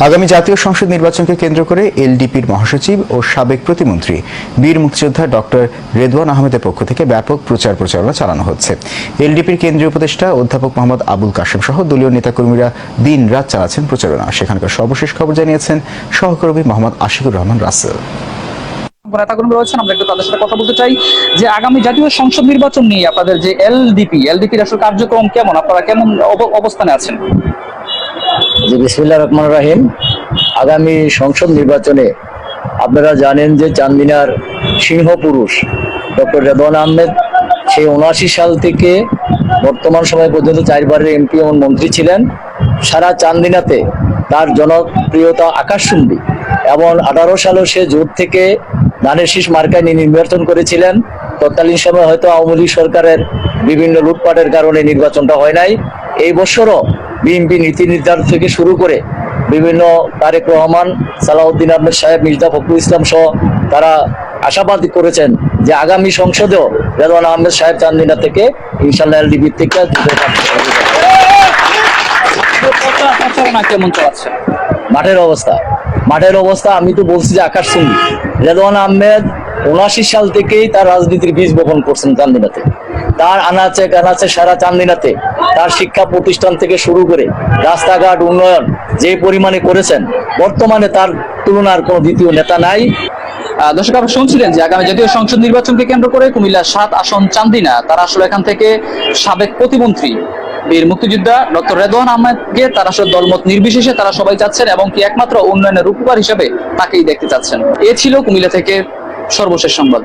আগামী জাতীয় সংসদ নির্বাচনকে কেন্দ্র করে এলডিপির মহাসচিব ও সাবেক প্রতিমন্ত্রী বীর মুক্তিযোদ্ধা ডক্টর রেদওয়ান আহমেদের পক্ষ থেকে ব্যাপক প্রচার প্রচারণা চালানো হচ্ছে। এলডিপির কেন্দ্রীয় উপদেষ্টা অধ্যাপক মোহাম্মদ আবুল কাশেম সহ দলীয় নেতাকর্মীরা দিন রাত চালাচ্ছেন প্রচারণা। সেখানকার সর্বশেষ খবর জানিয়েছেন সহকর্মী মোহাম্মদ আশিকুর রহমান রাসেল। নেতাকর্মী রয়েছেন, আমরা একটু তাদের সাথে কথা বলতে চাই যে আগামী জাতীয় সংসদ নির্বাচন নিয়ে আপনাদের যে এলডিপি, এলডিপির আসলে কার্যক্রম কেমন? আপনারা কেমন অব- অবস্থানে আছেন? যে বিসমিল্লা রহমান রাহিম। আগামী সংসদ নির্বাচনে আপনারা জানেন যে চান্দিনার সিংহ পুরুষ ডক্টর রেদওয়ান আহমেদ, সেই উনআশি সাল থেকে বর্তমান সময় পর্যন্ত চারবারের এমপি এবং মন্ত্রী ছিলেন। সারা চান্দিনাতে তার জনপ্রিয়তা আকাশচুম্বী এবং আঠারো সালেও সে জোট থেকে ধানের শীষ মার্কায় নির্বাচন করেছিলেন। তৎকালীন সময় হয়তো আওয়ামী লীগ সরকারের বিভিন্ন লুটপাটের কারণে নির্বাচনটা হয় নাই। এই বছরও বিএনপি নীতি নির্ধারণ থেকে শুরু করে বিভিন্ন তারেক রহমান, সালাউদ্দিন আহমেদ সাহেব, মির্জা ফখরুল ইসলাম সহ তারা আশাবাদ করেছেন যে আগামী সংসদেও রেদওয়ান আহমেদ সাহেব চান্দিনা থেকে ইনশাল্লাহ এলডিবির থেকে মাঠের অবস্থা। মাঠের অবস্থা, আমি তো বলছি যে আকাশ সুন্দর রেদওয়ান আহমেদ উনআশি সাল থেকেই তার রাজনীতির বীজ বপন করছেন চান্দিনাতে। তার আনাচে কানাচে সারা চান্দিনাতে তার শিক্ষা প্রতিষ্ঠান থেকে শুরু করে রাস্তাঘাট উন্নয়ন যে পরিমাণে করেছেন, বর্তমানে তার তুলনার কোনো দ্বিতীয় নেতা নাই। দর্শক, আপনারা শুনছিলেন যে আগামী জাতীয় সংসদ নির্বাচনকে কেন্দ্র করে কুমিল্লার সাত আসন চান্দিনা, তারা আসলে এখান থেকে সাবেক প্রতিমন্ত্রী বীর মুক্তিযোদ্ধা ডক্টর রেদওয়ান আহমেদকে তারা আসলে দলমত নির্বিশেষে তারা সবাই চাচ্ছেন এবং কি একমাত্র উন্নয়নের রূপকার হিসেবে তাকেই দেখতে চাচ্ছেন। এ ছিল কুমিল্লা থেকে সর্বশেষ সংবাদ।